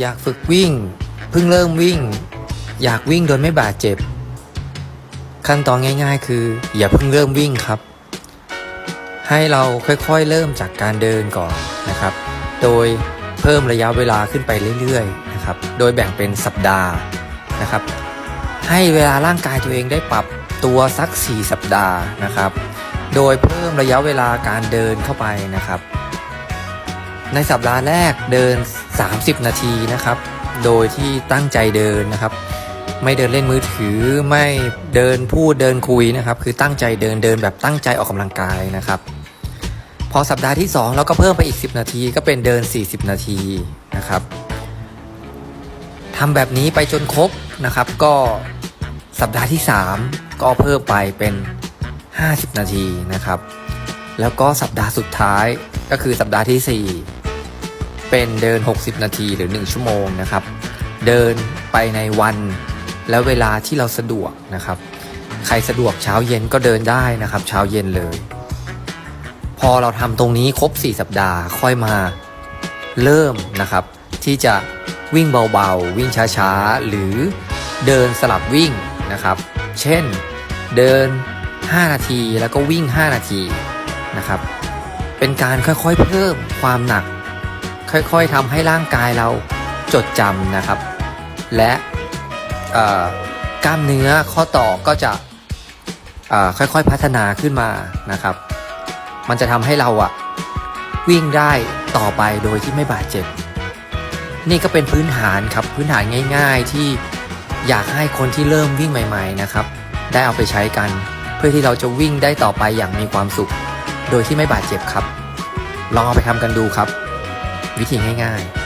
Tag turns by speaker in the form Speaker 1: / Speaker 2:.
Speaker 1: อยากฝึกวิ่ง เพิ่งเริ่มวิ่ง อยากวิ่งโดยไม่บาดเจ็บ ขั้นตอนง่าย ๆ คือ อย่าเพิ่งเริ่มวิ่งครับ ให้เราค่อยๆเริ่มจากการเดินก่อนนะครับ โดยเพิ่มระยะเวลาขึ้นไปเรื่อยๆนะครับ โดยแบ่งเป็นสัปดาห์นะครับ ให้เวลาร่างกายตัวเองได้ปรับตัวสัก 4 สัปดาห์นะครับ โดยเพิ่มระยะเวลาการเดินเข้าไปนะครับ ในสัปดาห์แรกเดิน 30 นาทีนะครับ โดยที่ตั้งใจเดินนะครับ ไม่เดินเล่นมือถือไม่เดินพูดเดินคุยนะครับ คือตั้งใจเดินเดินแบบตั้งใจออกกำลังกายนะครับ พอสัปดาห์ที่ 2 เราก็เพิ่มไปอีก 10 นาทีก็เป็นเดิน 40 นาทีนะครับทำแบบนี้ไปจนครบนะครับ ก็สัปดาห์ที่ 3 ก็เพิ่มไปเป็น 50 นาทีนะครับ แล้วก็สัปดาห์สุดท้ายก็คือสัปดาห์ที่ 4 เป็นเดิน 60 นาทีหรือ 1 ชั่วโมงนะครับ เดินไปในวันและเวลาที่เราสะดวกนะครับ ใครสะดวกเช้าเย็นก็เดินได้นะครับ เช้าเย็นเลย พอเราทำตรงนี้ครบ 4 สัปดาห์ค่อยมาเริ่มนะครับ ที่จะวิ่งเบาๆ วิ่งช้าๆ หรือเดินสลับวิ่งนะครับ เช่นเดิน 5 นาทีแล้วก็วิ่ง 5 นาทีนะครับ เป็นการค่อยๆเพิ่มความหนัก ค่อยๆทำให้ร่างกายเราจดจำนะครับ และกล้ามเนื้อข้อต่อก็จะค่อยๆพัฒนาขึ้นมานะครับ มันจะทำให้เราอะวิ่งได้ต่อไปโดยที่ไม่บาดเจ็บ นี่ก็เป็นพื้นฐานครับพื้นฐานง่าย ๆที่อยากให้คนที่เริ่มวิ่งใหม่ ๆนะครับ ได้เอาไปใช้กัน เพื่อที่เราจะวิ่งได้ต่อไปอย่างมีความสุข โดยที่ไม่บาดเจ็บครับ ลองเอาไปทำกันดูครับ วิธีง่าย ๆ